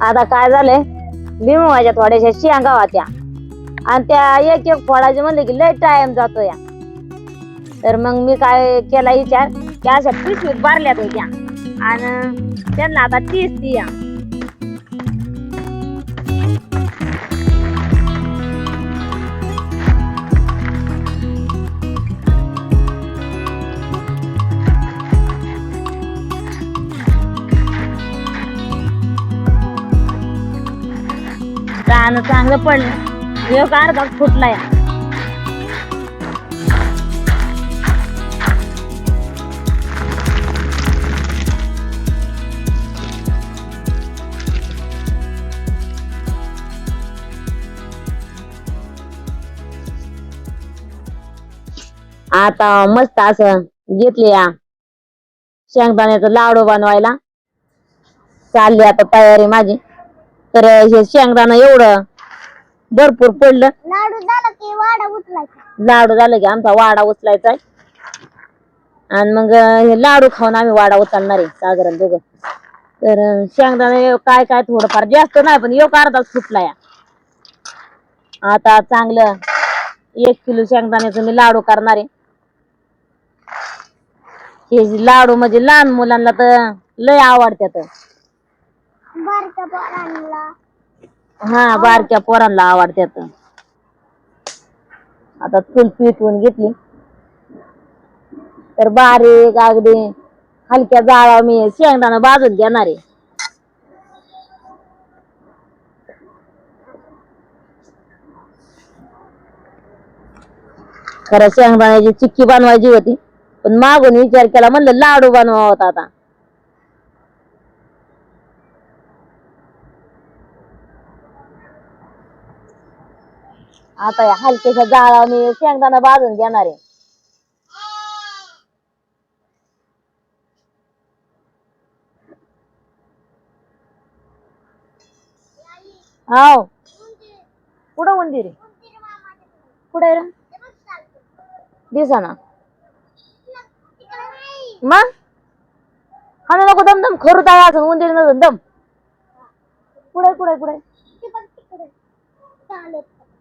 आता काय झालंय? भीमुगाच्या थोड्याशा शेंगा होत्या. आणि त्या एक एक फळाचे म्हणले की लय टाइम जातो या तर मग मी काय केला विचार? की अशा पिशवीत बारल्यात होत्या. आणि त्यांना आता तीस ती या चांगलं पडलं. एक अर्धा फुटला या. आता मस्त असं घेतले या. शेंगदाण्याचं लाडू बनवायला. चालली आता तयारी माझी. तर हे शेंगदाणा एवढं भरपूर पडलं. लाडू झाला की वाडा उचलायचा. लाडू झालं की आमचा वाडा उचलायचा. आहे आणि मग हे लाडू खाऊन आम्ही वाडा उचलणार आहे साधारण दोघं. तर अं, शेंगदाणा काय काय थोडंफार जास्त नाही पण एक अर्धाच फुटला या. आता चांगलं एक किलो शेंगदाण्याचं मी लाडू करणार आहे. हे जे लाडू म्हणजे लहान मुलांना तर लय आवडतात बारक्या पोरांना. हा बारक्या पोरांना आवडत्यात. आता चूल पिटवून घेतली. तर बारीक अगदी हलक्या जाळा मी शेंगदाणा बाजून घेणार आहे. खरं शेंगदाण्याची चिक्की बनवायची होती पण मागून विचार केला म्हणलं लाडू बनवा होता आता. आता या हलक्याच्या जाळाने शेंगदाणा भाजून घेणार आहे. हाव. कुठं उंदीर आहे? कुठे रे? दिसा ना. मग? हा नको दम दम खरू दम असं उंदीर नसून दम. कुठे कुठे कुठे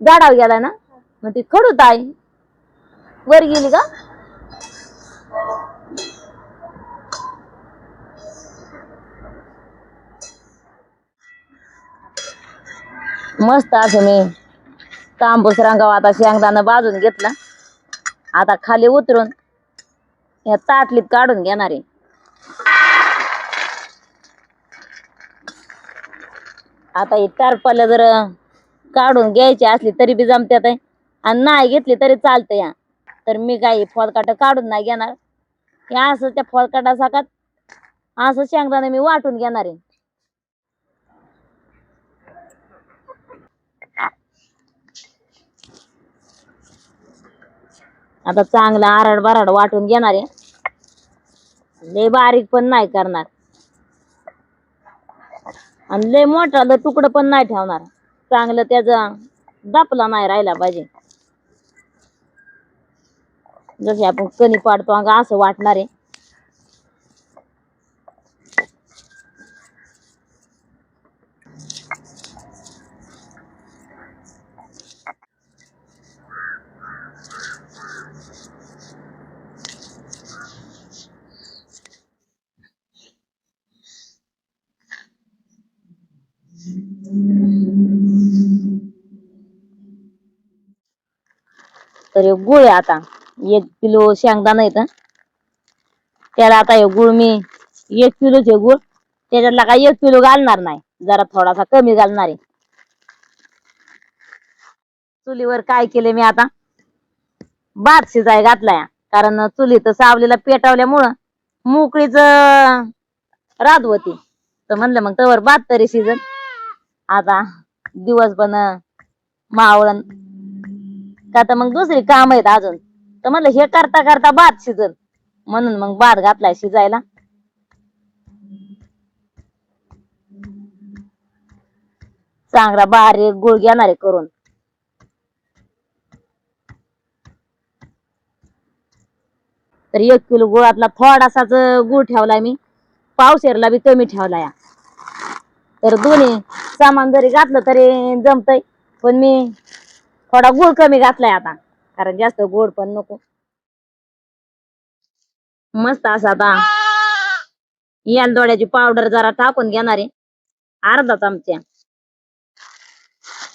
झाडावर गेलाय ना? मग ती खडूत आहे वर गेली का? मस्त असं मी तांबूस रंगाव आता शेंगदाणं बाजून घेतला. आता खाली उतरून या ताटलीत काढून घेणार आहे. आता ही तारपाला जर काढून घ्यायची असली तरी बी जमत्यात आहे. आणि नाही घेतली तरी चालतं या. तर मी काही फॉलकाट काढून नाही घेणार. हे असं त्या फळकाटा साकात असं शेंगदाणे मी वाटून घेणार आहे. आता चांगला आराड बराड वाटून घेणार आहे. लय बारीक पण नाही करणार. आणि लय मोठा लय तुकडं पण नाही ठेवणार. चांगलं त्याचा दापला नाही राहिला पाहिजे. जसे आपण कणी पाडतो अंग असं वाटणार. आहे तर हे गुळ आहे आता. एक किलो शेंगदाणा येतं त्याला आता हे गुळ मी एक किलोचे गुळ. त्याच्यातला काय एक किलो घालणार नाही. जरा थोडासा कमी घालणार आहे. चुलीवर काय केले मी आता? भात शिजाय घातलाय. कारण चुलीत सावलीला पेटवल्यामुळं मोकळीच रात होती. तर म्हणलं मग तवर भात तरी शिजन. आता दिवस पण मावळण का तर मग दुसरी काम आहेत अजून. तर म्हणलं हे करता करता भात शिजल. म्हणून मग भात घातलाय शिजायला. चांगला बारीक गुळ घेणारे करून. तर एक किलो गुळातला थोडासाच गुळ ठेवलाय मी. पावशेरला बी कमी ठेवलाय. तर दोन्ही सामान जरी घातलं तरी जमतय. पण मी थोडा गुळ कमी घातलाय आता. कारण जास्त गोड पण नको. मस्त असा आता. यालदोड्याची पावडर जरा टाकून घेणार आहे. अर्धा चमच्या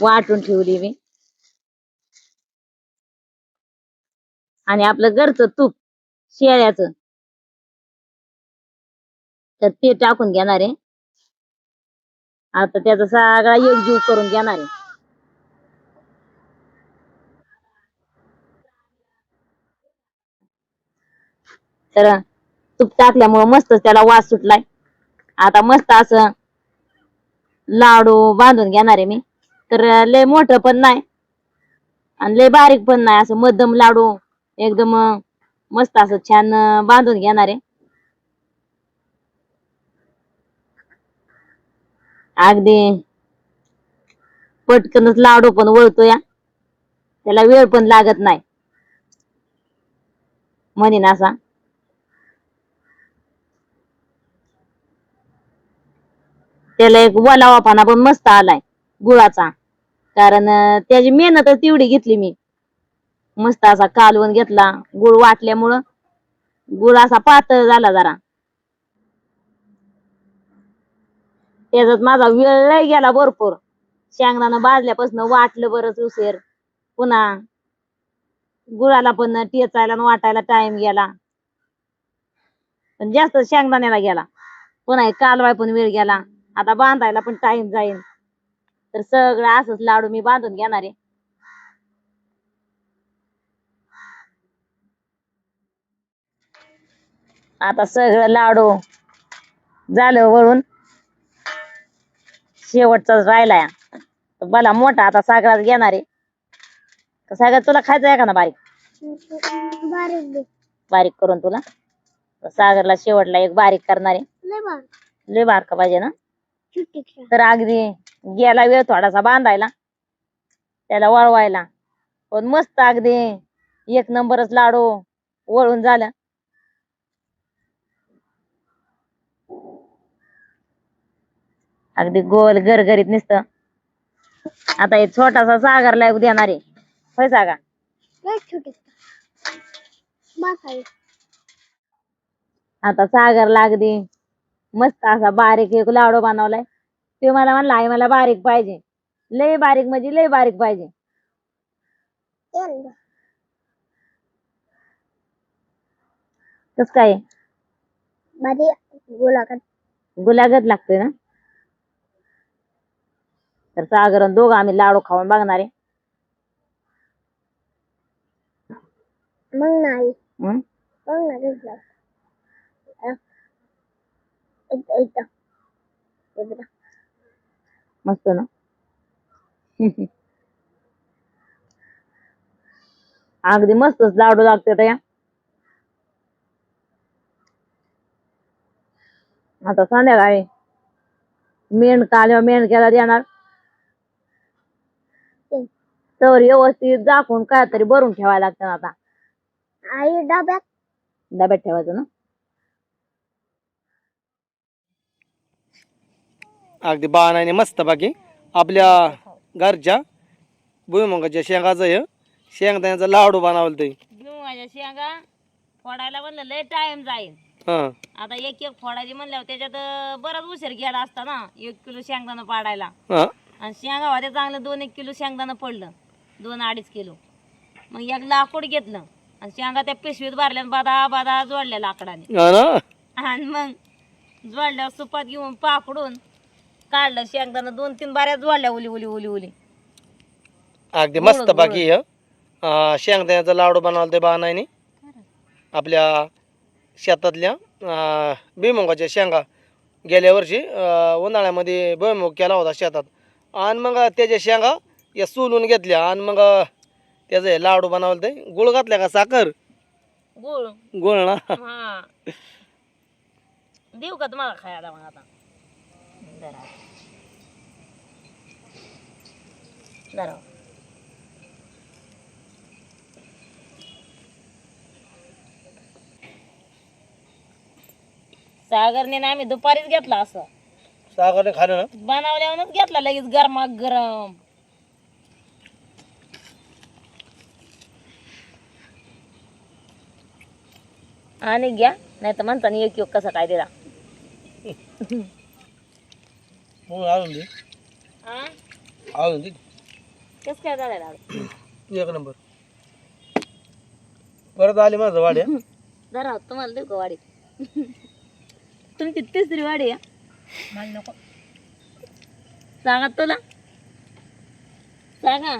वाटून ठेवली मी. आणि आपलं घरचं तूप शेळ्याच. तर ते टाकून घेणार आहे. आता त्याचा सगळा एकजीव करून घेणार आहे. तर तूप टाकल्यामुळं मस्त त्याला वास सुटलाय. आता मस्त असं लाडू बांधून घेणार आहे मी. तर लय मोठं पण नाही आणि लय बारीक पण नाही असं मध्यम लाडू एकदम मस्त असं छान बांधून घेणार आहे. अगदी पटकनच लाडू पण वळतो या त्याला वेळ पण लागत नाही. म्हणीन असा. त्याला एक वलावापणा पण मस्त आलाय गुळाचा. कारण अं, त्याची मेहनतच तेवढी घेतली मी. मस्त असा कालवून घेतला गुळ वाटल्यामुळं. गुळ असा पातळ झाला जरा. त्याच्यात माझा वेळ लय गेला भरपूर. शेंगदाणा भाजल्यापासून वाटलं बरंच उशीर. पुन्हा गुळाला पण टेचायला आणि वाटायला टाइम गेला. पण जास्त शेंगदाण्याला गेला. पुन्हा एक कालवाय पण वेळ गेला. आता बांधायला पण टाइम जाईल तर सगळं असंच लाडू मी बांधून घेणार आहे. आता सगळं लाडू झालं वळून शेवटचाच राहिलाय. मला मोठा आता सागरात घेणार आहे. सागर तुला खायचं आहे का ना बारीक? बारीक बारीक करून तुला. सागरला शेवटला एक बारीक करणार आहे. लय बारीक पाहिजे ना? तर अगदी गेला वेळ थोडासा बांधायला त्याला वळवायला. पण मस्त अगदी एक नंबरच लाडू वळून झालं. अगदी गोल गरगरीत नुसतं. आता हे छोटासा सागरला एक देणार आहे. होय सागा आता सागरला अगदी मस्त असा बारीक एक लाडू बनवलाय. ते मला म्हणला आई मला बारीक पाहिजे. लय बारीक म्हणजे लय बारीक पाहिजे. कस काय? भाजी गोलाकार गुलागत लागतोय ना? तर सागर आणि दोघं आम्ही लाडू खाऊन बघणार आहे. मग नाही. हं? मग नाही मस्त ना? अगदी मस्तच लाडू लागतात या. आता संध्याकाळी मेंढका आल्यावर मेंढक्याला देणार. तर व्यवस्थित दाखवून काय तरी भरून ठेवायला लागतं आता. आई डब्यात. डब्यात ठेवायचं ना? अगदी बाणाने मस्त बाकी. आपल्या घरच्या भुईमुगाच्या शेंगाचं हे. शेंगदाण्याचा लाडू बनवलं ते. माझ्या शेंगा फोडायला म्हणलं लय टाइम जाईल हां. आता एक एक फोडायची म्हणल्यावर त्याच्यात बराच उशीर गेला असता ना एक किलो शेंगदाणा पाडायला. हां. आणि शेंगा होत्या चांगलं दोन एक किलो शेंगदाणा पडलं. दोन अडीच किलो. मग एक लाकूड घेतलं. आणि शेंगा त्या पिशवीत भरल्या आणि बादा बादा जोडल्या लाकडाने. हा ना. आणि मग जोडल्या सुपात घेऊन पाकडून काढलं शेंगदाणा दोन तीन बाऱ्या जोडल्या उली उली उली उली अगदी मस्त बाकी हे. अं, शेंगदाण्याचा लाडू बनवलं ते बाणाने आपल्या शेतातल्या अं, भुईमुगाच्या शेंगा गेल्या वर्षी अं, उन्हाळ्यामध्ये भुईमुग केला होता शेतात. आणि मग त्याच्या शेंगा या सोलून घेतल्या. आणि मग त्याचं हे लाडू बनवलं ते गुळ घातल्या का साखर? गुळ? गुळ ना? हा. देऊ का तुम्हाला खायला मग आता? जरा. जरा. सागरने ना आम्ही दुपारीच घेतला असं. सागरने खाल्लं ना? बनवल्यावरच घेतला लगेच गरमा गरम. आणि घ्या नाही तर म्हणता एक योग कसा काय दिला. हो अजून दे अजून दे कस काय झालं लाडू एक नंबर. परत आली माझं वाड्या जरा तुम्हाला देऊ का वाडी? तुमची तिसरी वाडी आहे? मला नको. सांगा तुला. सांगा.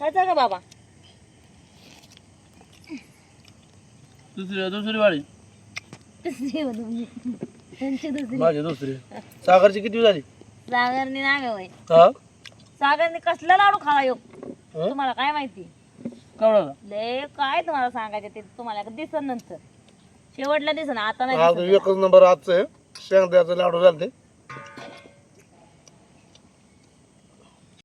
खायचा का बाबा? दुसरी दुसरी वाडी. तिसरी होती. त्यांची दुसरी. माझी दुसरी. सागरची किती झाली? सागरनी ना बाई. हा? सागरनी कसला लाडू खावा योग हं? तुम्हाला काय माहिती? लय काय तुम्हाला सांगायचं ते तुम्हाला दिसन नंतर. शेवटला दिसन आता नाही हा. एकच नंबर आजचं आहे. शेंगद्याचं लाडू झालं ते